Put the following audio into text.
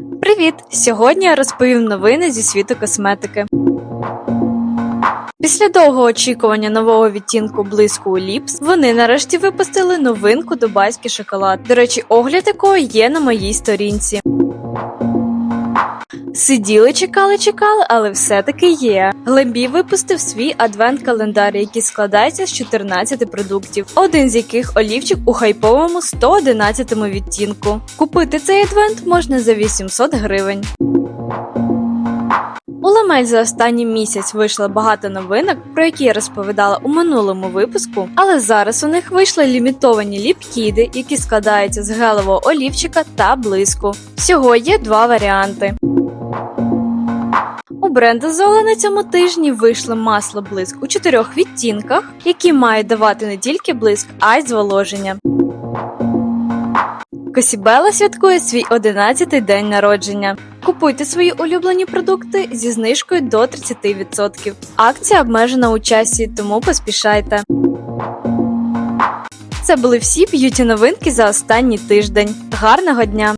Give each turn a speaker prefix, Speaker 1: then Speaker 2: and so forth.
Speaker 1: Привіт! Сьогодні я розповім новини зі світу косметики. Після довгого очікування нового відтінку блиску у Ліпс вони нарешті випустили новинку Дубайський шоколад. До речі, огляд якого є на моїй сторінці. Сиділи, чекали, чекали, але все-таки є. Глембі випустив свій адвент-календар, який складається з 14 продуктів, один з яких олівчик у хайповому 111 відтінку. Купити цей адвент можна за 800 гривень. У Ламель за останній місяць вийшло багато новинок, про які я розповідала у минулому випуску, але зараз у них вийшли лімітовані ліпкіди, які складаються з гелевого олівчика та блиску. Всього є два варіанти. У бренду Зола на цьому тижні вийшло масло блиск у чотирьох відтінках, які мають давати не тільки блиск, а й зволоження. Косібела святкує свій 11-й день народження. Купуйте свої улюблені продукти зі знижкою до 30%. Акція обмежена у часі, тому поспішайте. Це були всі б'юті новинки за останній тиждень. Гарного дня!